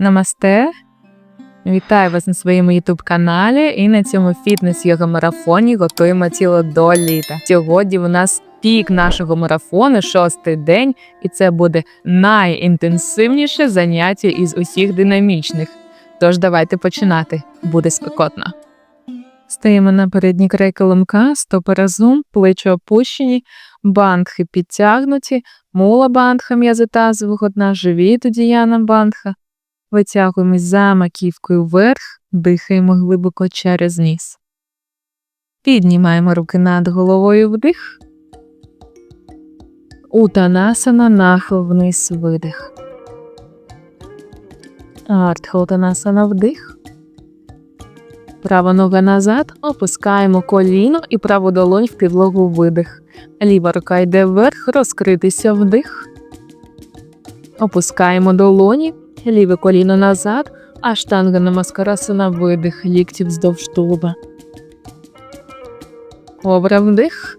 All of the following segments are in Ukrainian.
Намасте! Вітаю вас на своєму youtube каналі і на цьому фітнес йога марафоні готуємо тіло до літа. Сьогодні у нас пік нашого марафону, шостий день, і це буде найінтенсивніше заняття із усіх динамічних. Тож давайте починати. Буде спекотно. Стоїмо на передній край килимка, стопи разом, плечі опущені, бандхи підтягнуті, мула бандха м'язи тазового дна, живіт одіяна бандха. Витягуємось за маківкою вверх, дихаємо глибоко через ніс. Піднімаємо руки над головою вдих. Утанасана нахил вниз видих. Артхотанасана вдих. Права нога назад, опускаємо коліно і праву долонь в підлогу видих. Ліва рука йде вверх, розкритися вдих. Опускаємо долоні, ліве коліно назад, а штанга намаскарасана видих, лікті вздовж тулуба. Обрав вдих.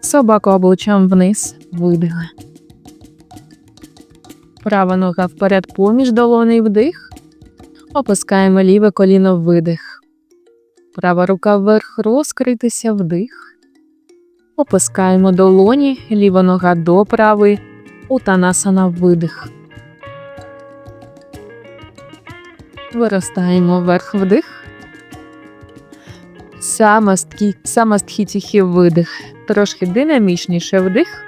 Собаку обличчям вниз, видихли. Права нога вперед поміж долоней вдих. Опускаємо ліве коліно видих. Права рука вверх розкритися вдих. Опускаємо долоні, ліва нога до правої, утанасана видих. Виростаємо вверх вдих. Самосткі, самостхітіхі видих. Трошки динамічніше вдих.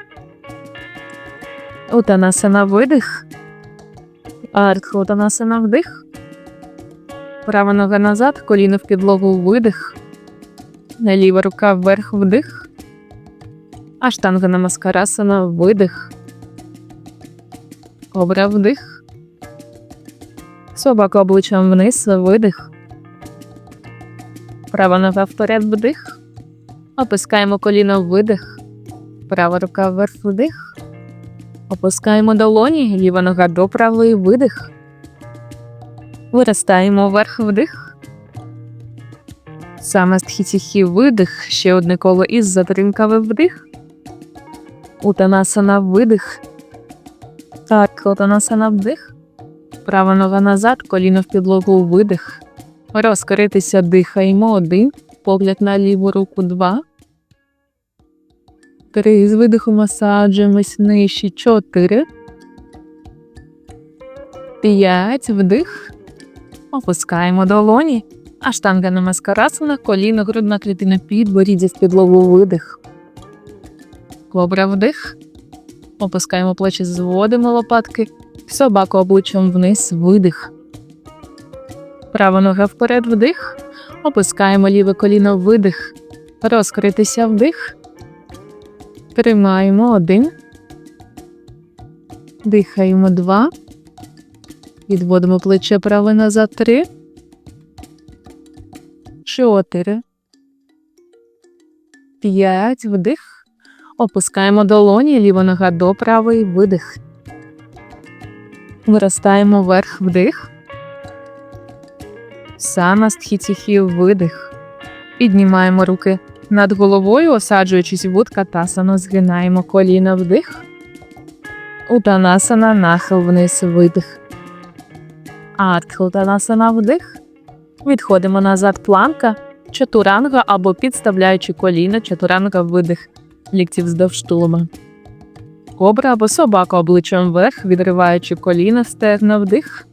Утанасана видих. Артхутанасана вдих. Права нога назад, коліно в підлогу видих. Ліва рука вверх вдих. Аштанга намаскарасана видих. Кобра вдих. Собака обличчям вниз видих. Права нога вперед вдих. Опускаємо коліно видих. Права рука вверх вдих. Опускаємо долоні, ліва нога до правої видих. Виростаємо вверх вдих. Саме стхіціхі видих. Ще одне коло із затримками вдих. Утанасана видих. Так, утанасана вдих. Права нога назад, коліно в підлогу видих. Розкритися дихаємо один. Погляд на ліву руку два. Три. З видиху масаджуємось нижче. Чотири. П'ять. Вдих. Опускаємо долоні. Аштанга намаскарасана, коліно, грудна клітина підборіддя в підлогу видих. Кобра вдих. Опускаємо плечі, зводимо лопатки. Собаку обличчям вниз, видих. Права нога вперед вдих. Опускаємо ліве коліно видих. Розкритися вдих. Тримаємо один. Дихаємо два. Відводимо плече праве назад три. Чотири. П'ять. Вдих. Опускаємо долоні, ліва нога до правої, видих. Виростаємо вверх вдих. Самастхіціхі видих. Піднімаємо руки над головою, осаджуючись в уткатасану, згинаємо коліна вдих. Утанасана, нахил вниз видих. Артхутанасана вдих. Відходимо назад планка, чатуранга або підставляючи коліна, чатуранга видих лікті вздовж тулуба. Кобра або собака обличчям вверх, відриваючи коліна, стегна вдих.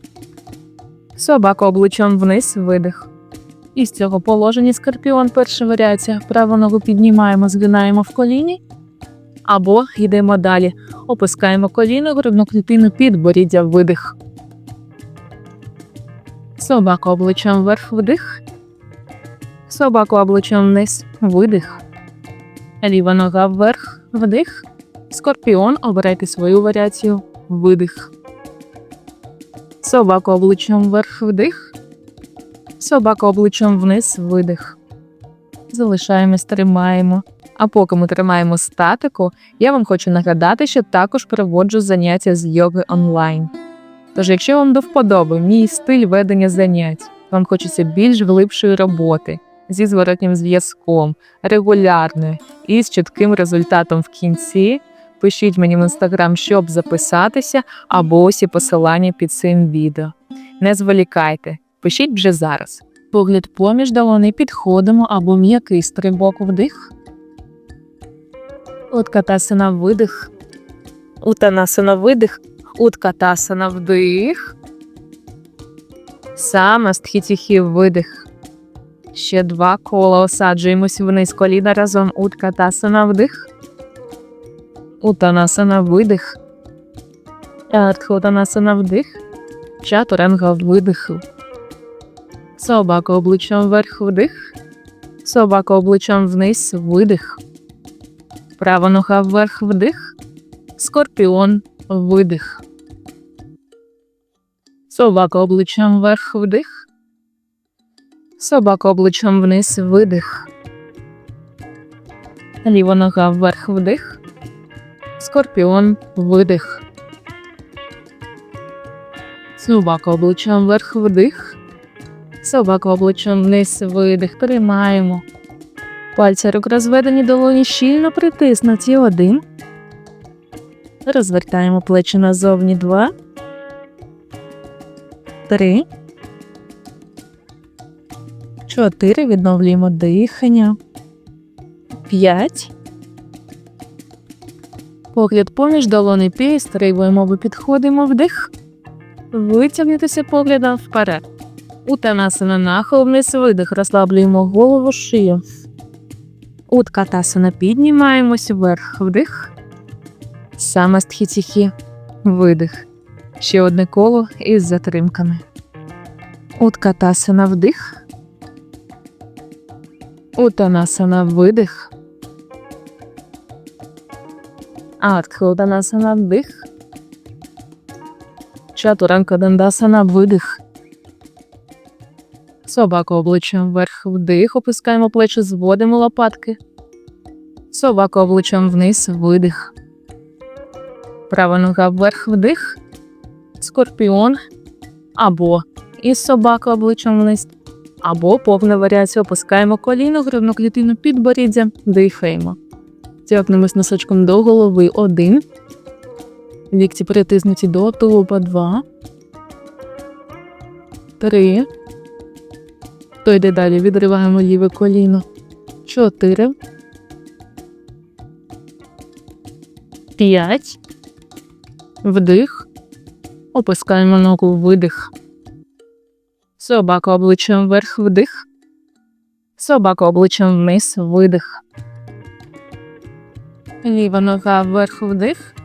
Собака обличчям вниз видих. Із цього положення скорпіон перша варіація. Праву ногу піднімаємо, згинаємо в коліні. Або йдемо далі. Опускаємо коліно, грудну клітину під боріддя видих. Собака обличчям вверх вдих. Собаку обличчям вниз видих. Ліва нога вверх, вдих. Скорпіон, обирайте свою варіацію, видих. Собака обличчям вверх, вдих. Собака обличчям вниз, видих. Залишаємось, тримаємо. А поки ми тримаємо статику, я вам хочу нагадати, що також проводжу заняття з йоги онлайн. Тож, якщо вам до вподоби мій стиль ведення занять, вам хочеться більш глибшої роботи, зі зворотнім зв'язком, регулярною і з чітким результатом в кінці, Пишіть мені в інстаграм, щоб записатися, або усі посилання під цим відео. Не зволікайте, пишіть вже зараз. Погляд поміж долони підходимо або м'який стрибок вдих. Уткатасана видих. Утанасана видих. Уткатасана вдих. Самастхітіхі видих. Ще два кола осаджуємось вниз коліна разом. Уткатасана вдих. Утанасана видих. Артхотанасана вдих. Чатуранга видих. Собака обличчям вверх вдих. Собака обличчям вниз видих. Права нога вверх вдих. Скорпіон видих. Собака обличчям вверх вдих. Собака обличчям вниз видих. Ліва нога вверх вдих. Скорпіон видих. Собака обличчям вверх вдих. Собака обличчям вниз видих. Тримаємо. Пальці рук розведені долоні щільно притиснуті. Один. Розвертаємо плечі назовні. Два. Три. Чотири. Відновлюємо дихання. П'ять. Погляд поміж долони підстрибуємо, ви підходимо вдих. Витягнутися поглядом вперед. Утанасана нахил вниз видих. Розслаблюємо голову, шию. Уткатасана піднімаємось вверх вдих. Самастхіціхі видих. Ще одне коло із затримками. Уткатасана вдих. Утанасана видих. Артхилданасана вдих. Чатуранка дандасана видих. Собака обличчям вверх вдих. Опускаємо плечі, зводимо лопатки. Собака обличчям вниз видих. Права нога вверх вдих. Скорпіон. Або із собака обличчям вниз. Або повна варіація. Опускаємо коліно, грудну клітину під боріддя, дихаємо. Тягнемось носочком до голови. Один. Лікті притиснуті до тулуба. Два. Три. То йде далі. Відриваємо ліве коліно. Чотири. П'ять. Вдих. Опускаємо ногу видих. Собака обличчям вверх вдих. Собака обличчям вниз видих. Ліва нога вверх вдих.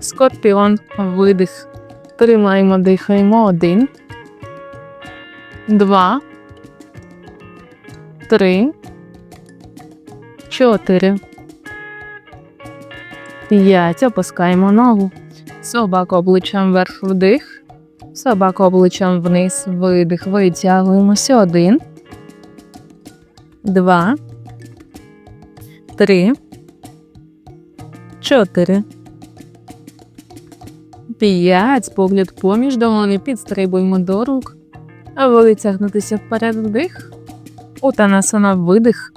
Скорпіон видих. Тримаємо, дихаємо. Один. Два. Три. Чотири. П'ять. Опускаємо ногу. Собака обличчям вверх вдих. Собака обличчям вниз. Видих. Витягуємося. Один. Два. Три. Чотири. П'ять. Погляд поміж долони. Підстрибуємо до рук. Витягнутися вперед вдих. Утанасана видих.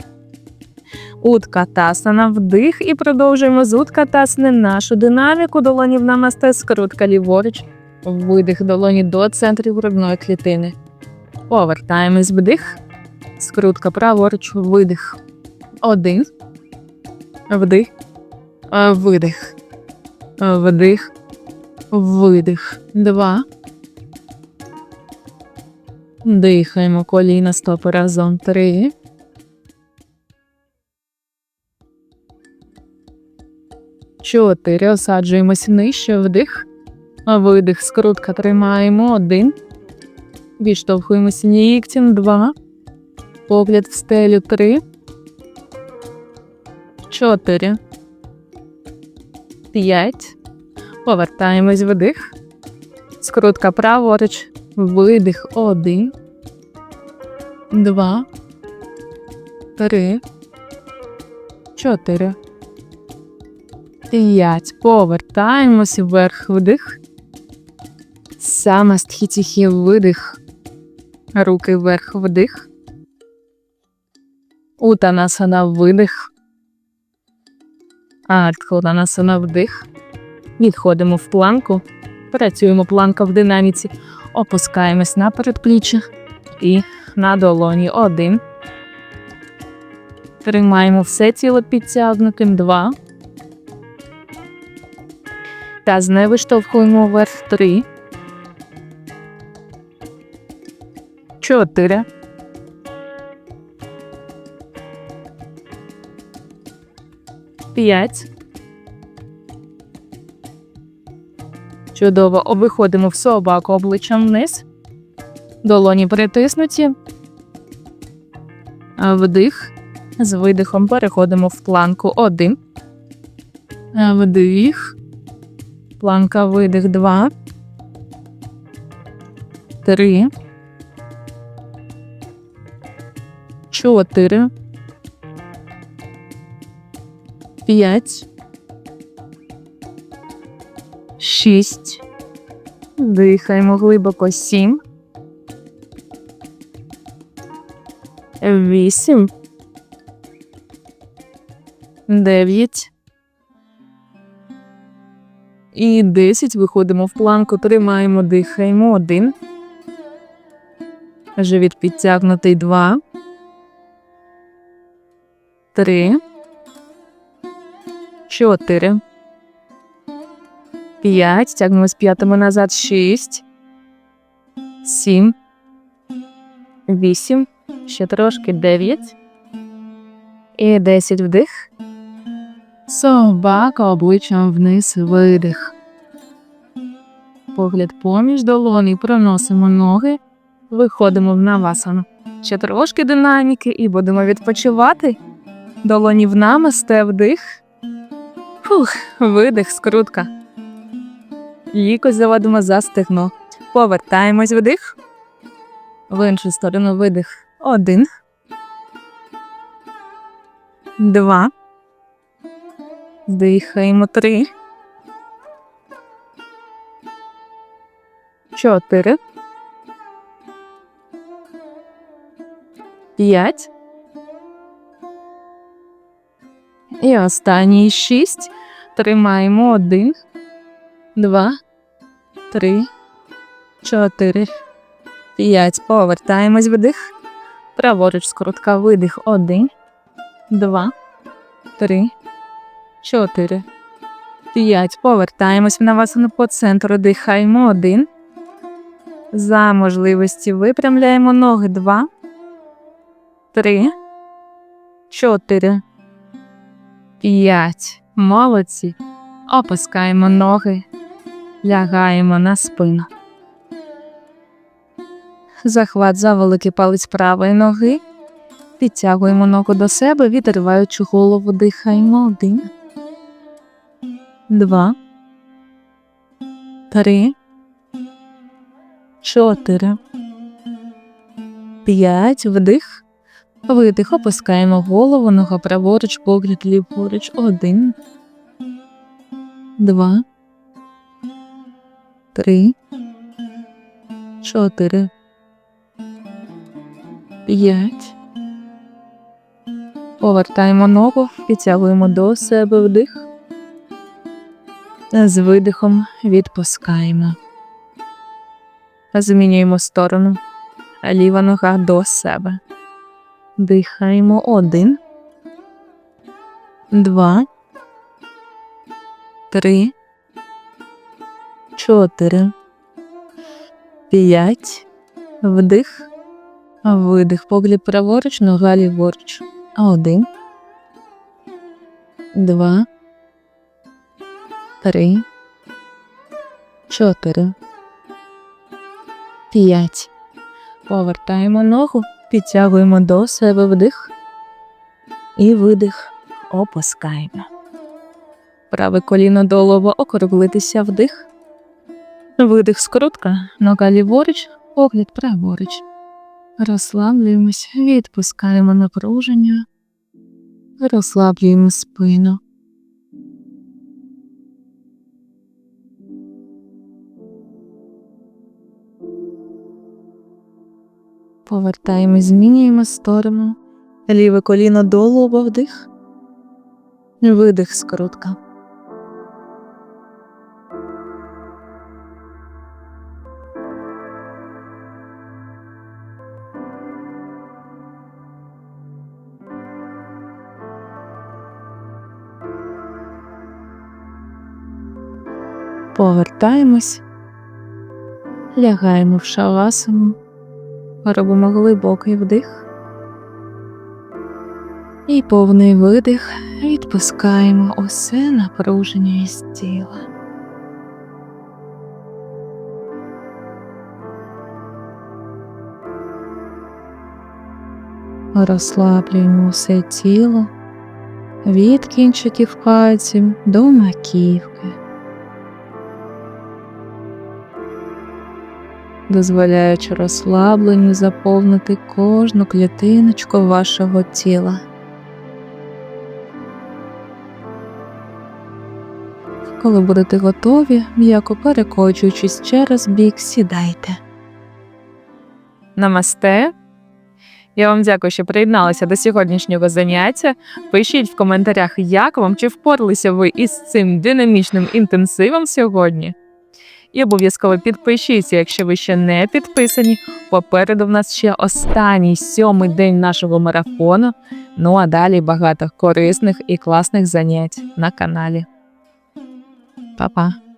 Уткатасана вдих. І продовжуємо з уткатасани нашу динаміку. Долонів намасте. Скрутка ліворуч. Видих долоні до центру грудної клітини. Повертаємось вдих. Скрутка праворуч. Видих. Один. Вдих. Е, Видих. Е, Вдих. Видих. Два. Дихаємо коліна стопи разом. Три. Чотири. Осаджуємось нижче. Вдих. Видих. Скрутка тримаємо. Один. Відштовхуємося ліктем. Два. Погляд в стелю. Три. Чотири. П'ять. Повертаємось вдих. Скрутка праворуч. Видих. Один. Два. Три. Чотири. П'ять. Повертаємось вверх вдих. Самастхітіхі видих. Руки вверх вдих. Утанасана видих. Артхоланасана вдих. Відходимо в планку. Працюємо планка в динаміці. Опускаємось на передпліччя і на долоні. Один. Тримаємо все тіло підтягнутим. Два. Таз не виштовхуємо вверх. Три. Чотири. П'ять. Чудово. Обиходимо в собаку обличчям вниз. Долоні притиснуті. Вдих. З видихом переходимо в планку один. Вдих. Планка видих два. Три. Чотири. П'ять. Шість. Дихаємо глибоко сім. Вісім. Дев'ять. І десять. Виходимо в планку, тримаємо, дихаємо. Один. Живіт підтягнутий два. Три. Чотири. П'ять. Тягнемось п'ятими назад. Шість. Сім. Вісім. Ще трошки. Дев'ять. І десять вдих. Собака обличчям вниз видих. Погляд поміж долоні. Проносимо ноги. Виходимо в навасану. Ще трошки динаміки і будемо відпочивати. Долоні в намасте, вдих. Фух, видих, скрутка. Лікоть заводимо за стегно. Повертаємось вдих. В іншу сторону видих. Один. Два. Дихаємо три. Чотири. П'ять. І останній шість. Тримаємо один, два, три, чотири, п'ять. Повертаємось вдих. Праворуч скоротка видих. Один, два, три, чотири, п'ять. Повертаємось в навасану по центру. Дихаємо один. За можливості випрямляємо ноги. Два, три, чотири. П'ять. Молодці. Опускаємо ноги, лягаємо на спину. Захват за великий палець правої ноги. Підтягуємо ногу до себе, відриваючи голову, дихаємо. Один. Два. Три. Чотири. П'ять. Вдих. Видих, опускаємо голову, нога праворуч, погляд ліворуч. Один. Два. Три. Чотири. П'ять. Повертаємо ногу, підтягуємо до себе вдих. З видихом відпускаємо. Змінюємо сторону. Ліва нога до себе. Дихаємо один, два, три, чотири, п'ять. Вдих, видих. Погляд праворуч, нога ліворуч. Один, два, три, чотири, п'ять. Повертаємо ногу. Підтягуємо до себе вдих і видих. Опускаємо. Праве коліно до округлитися вдих. Видих скрутка, нога ліворуч, погляд праворуч. Розслаблюємось, відпускаємо напруження, розслаблюємо спину. Повертаємо, змінюємо сторону. Ліве коліно до лоба вдих. Видих скрутка. Повертаємось, лягаємо в шавасану, робимо глибокий вдих і повний видих відпускаємо усе напруження із тіла. Розслаблюємо все тіло від кінчиків пальців до маківки. Дозволяючи розслабленню заповнити кожну клітиночку вашого тіла. Коли будете готові, м'яко перекочуючись через бік, сідайте. Намасте. Я вам дякую, що приєдналися до сьогоднішнього заняття. Пишіть в коментарях, як вам чи впоралися ви із цим динамічним інтенсивом сьогодні. І обов'язково підпишіться, якщо ви ще не підписані. Попереду в нас ще останній сьомий день нашого марафону. Ну а далі багато корисних і класних занять на каналі. Па-па!